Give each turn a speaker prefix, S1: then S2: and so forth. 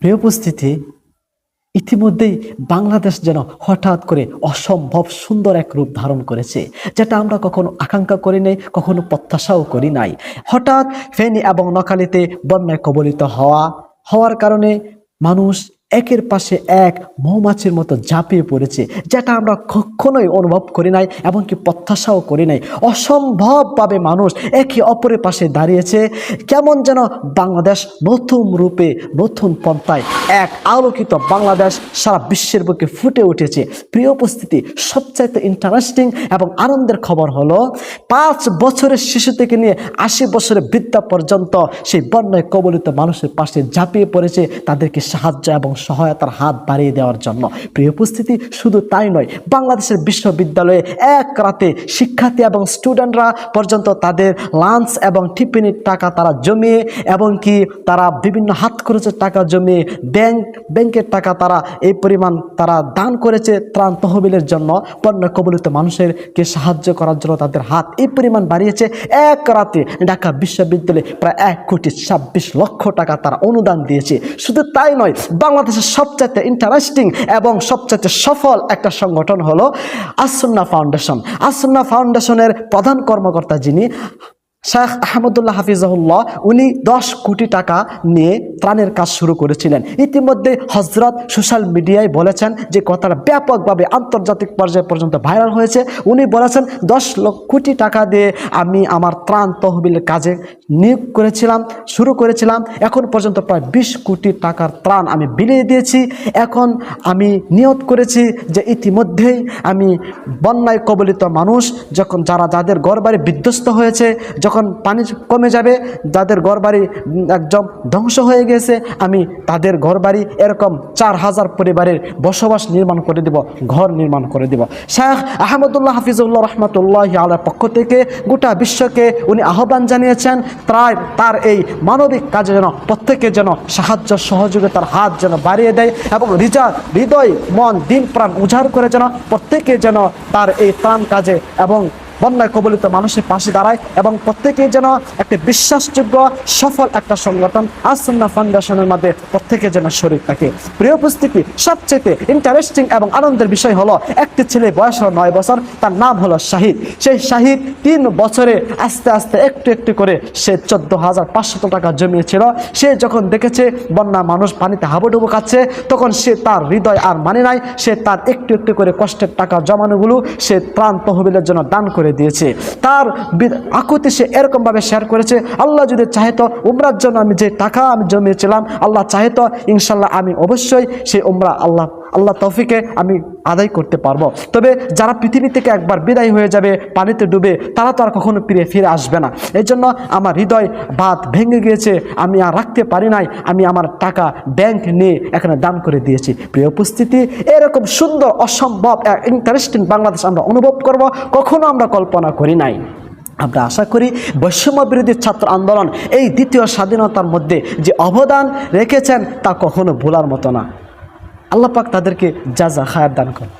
S1: প্রিয় উপস্থিতি, ইতিমধ্যেই বাংলাদেশ যেন হঠাৎ করে অসম্ভব সুন্দর এক রূপ ধারণ করেছে, যেটা আমরা কখনো আকাঙ্ক্ষা করি নাই, কখনো প্রত্যাশাও করি নাই। হঠাৎ ফেনী এবং নকালিতে বন্যায় কবলিত হওয়া, হওয়ার কারণে মানুষ একের পাশে এক মৌমাছির মতো ঝাঁপিয়ে পড়েছে, যেটা আমরা কখনোই অনুভব করি নাই, এমনকি প্রত্যাশাও করি নাই। অসম্ভবভাবে মানুষ একে অপরের পাশে দাঁড়িয়েছে, কেমন যেন বাংলাদেশ নতুন রূপে, নতুন পন্থায় এক আলোকিত বাংলাদেশ সারা বিশ্বের বুকে ফুটে উঠেছে। প্রিয় উপস্থিতি, সবচাইতে ইন্টারেস্টিং এবং আনন্দের খবর হলো, পাঁচ বছরের শিশু থেকে নিয়ে আশি বছরের বৃদ্ধা পর্যন্ত সেই বন্যায় কবলিত মানুষের পাশে ঝাঁপিয়ে পড়েছে, তাদেরকে সাহায্য এবং সহায়তার হাত বাড়িয়ে দেওয়ার জন্য। প্রিয় উপস্থিতি, শুধু তাই নয়, বাংলাদেশের বিশ্ববিদ্যালয়ে এক রাতে শিক্ষার্থী এবং স্টুডেন্টরা পর্যন্ত তাদের লাঞ্চ এবং টিফিনের টাকা তারা জমিয়ে এবং কি তারা বিভিন্ন হাত খরচের টাকা জমিয়ে ব্যাংক ব্যাংকের টাকা তারা এই পরিমাণ তারা দান করেছে ত্রাণ তহবিলের জন্য। পণ্য কবলিত মানুষেরকে সাহায্য করার জন্য তাদের হাত এই পরিমাণ বাড়িয়েছে। এক রাতে ঢাকা বিশ্ববিদ্যালয়ে প্রায় এক কোটি ছাব্বিশ লক্ষ টাকা তারা অনুদান দিয়েছে। শুধু তাই নয় বাংলাদেশের সবচাইতে ইন্টারেস্টিং এবং সবচাইতে সফল একটা সংগঠন হলো আসন্না ফাউন্ডেশন আসন্না ফাউন্ডেশনের প্রধান কর্মকর্তা যিনি শেখ আহমদুল্লাহ হাফিজাহুল্লাহ, উনি দশ কোটি টাকা নিয়ে ত্রাণের কাজ শুরু করেছিলেন। ইতিমধ্যে হজরত সোশ্যাল মিডিয়ায় বলেছেন যে কথাটা ব্যাপকভাবে আন্তর্জাতিক পর্যায়ে পর্যন্ত ভাইরাল হয়েছে। উনি বলেছেন, দশ লক্ষ কোটি টাকা দিয়ে আমি আমার ত্রাণ তহবিলের কাজে নিয়োগ করেছিলাম, শুরু করেছিলাম। এখন পর্যন্ত প্রায় বিশ কোটি টাকার ত্রাণ আমি বিলিয়ে দিয়েছি। এখন আমি নিয়ত করেছি যে ইতিমধ্যেই আমি বন্যায় কবলিত মানুষ, যখন যারা যাদের ঘরবাড়ি বিধ্বস্ত হয়েছে যখন পানি কমে যাবে যাদের ঘরবাড়ি একদম ধ্বংস হয়ে গেছে। আমি তাদের ঘরবাড়ি এরকম চার হাজার পরিবারের বসবাস নির্মাণ করে দেব, ঘর নির্মাণ করে দেব। শেখ আহমদুল্লাহ হাফিজুল্লাহ রহমতুল্লাহ আলার পক্ষ থেকে গোটা বিশ্বকে উনি আহ্বান জানিয়েছেন, তার তার এই মানবিক কাজে যেন প্রত্যেকে যেন সাহায্য সহযোগিতার হাত যেন বাড়িয়ে দেয় এবং রিজা হৃদয়, মন, দিন, প্রাণ উজাড় করে যেন প্রত্যেকে যেন তার এই ত্রাণ কাজে এবং বন্যায় কবলিত মানুষের পাশে দাঁড়ায় এবং প্রত্যেকেই যেন একটা বিশ্বাসযোগ্য, সফল একটা সংগঠন আসন্না ফাউন্ডেশনের মধ্যে প্রত্যেকে যেন শরীর থাকে। প্রিয় উপস্থিতি সবচেয়ে ইন্টারেস্টিং এবং আনন্দের বিষয় হলো, একটি ছেলে বয়স হলো নয় বছর, তার নাম হলো শাহিদ। সেই শাহিদ তিন বছরে আস্তে আস্তে একটু একটু করে সে চোদ্দ হাজার পাঁচশত টাকা জমিয়েছিল। সে যখন দেখেছে বন্যা মানুষ পানিতে হাবুডুবু খাচ্ছে, তখন সে তার হৃদয় আর মানে নাই। সে তার একটু একটু করে কষ্টের টাকা জমানোগুলো সে ত্রাণ তহবিলের জন্য দান করে দিয়েছে। তার আকুতি সে এরকমভাবে শেয়ার করেছে, আল্লাহ যদি চাহেতো উমরার জন্য আমি যে টাকা আমি জমিয়েছিলাম, আল্লাহ চাহেতো ইনশাল্লাহ আমি অবশ্যই সেই উমরা আল্লাহ আল্লাহ তৌফিকে আমি আদায় করতে পারব। তবে যারা পৃথিবী থেকে একবার বিদায় হয়ে যাবে, পানিতে ডুবে, তারা তো আর কখনো ফিরে ফিরে আসবে না। এই জন্য আমার হৃদয় বাদ ভেঙে গিয়েছে, আমি আর রাখতে পারি নাই, আমি আমার টাকা ব্যাংক নিয়ে এখানে দান করে দিয়েছি। প্রিয় উপস্থিতি, এরকম সুন্দর, অসম্ভব ইন্টারেস্টিং বাংলাদেশ আমরা অনুভব করব, কখনো আমরা কল্পনা করি নাই। আমরা আশা করি বৈষম্য বিরোধী ছাত্র আন্দোলন এই দ্বিতীয় স্বাধীনতার মধ্যে যে অবদান রেখেছেন তা কখনো ভোলার মতো না। আল্লাহ পাক তাদেরকে যা যা খায়ার দান করেন।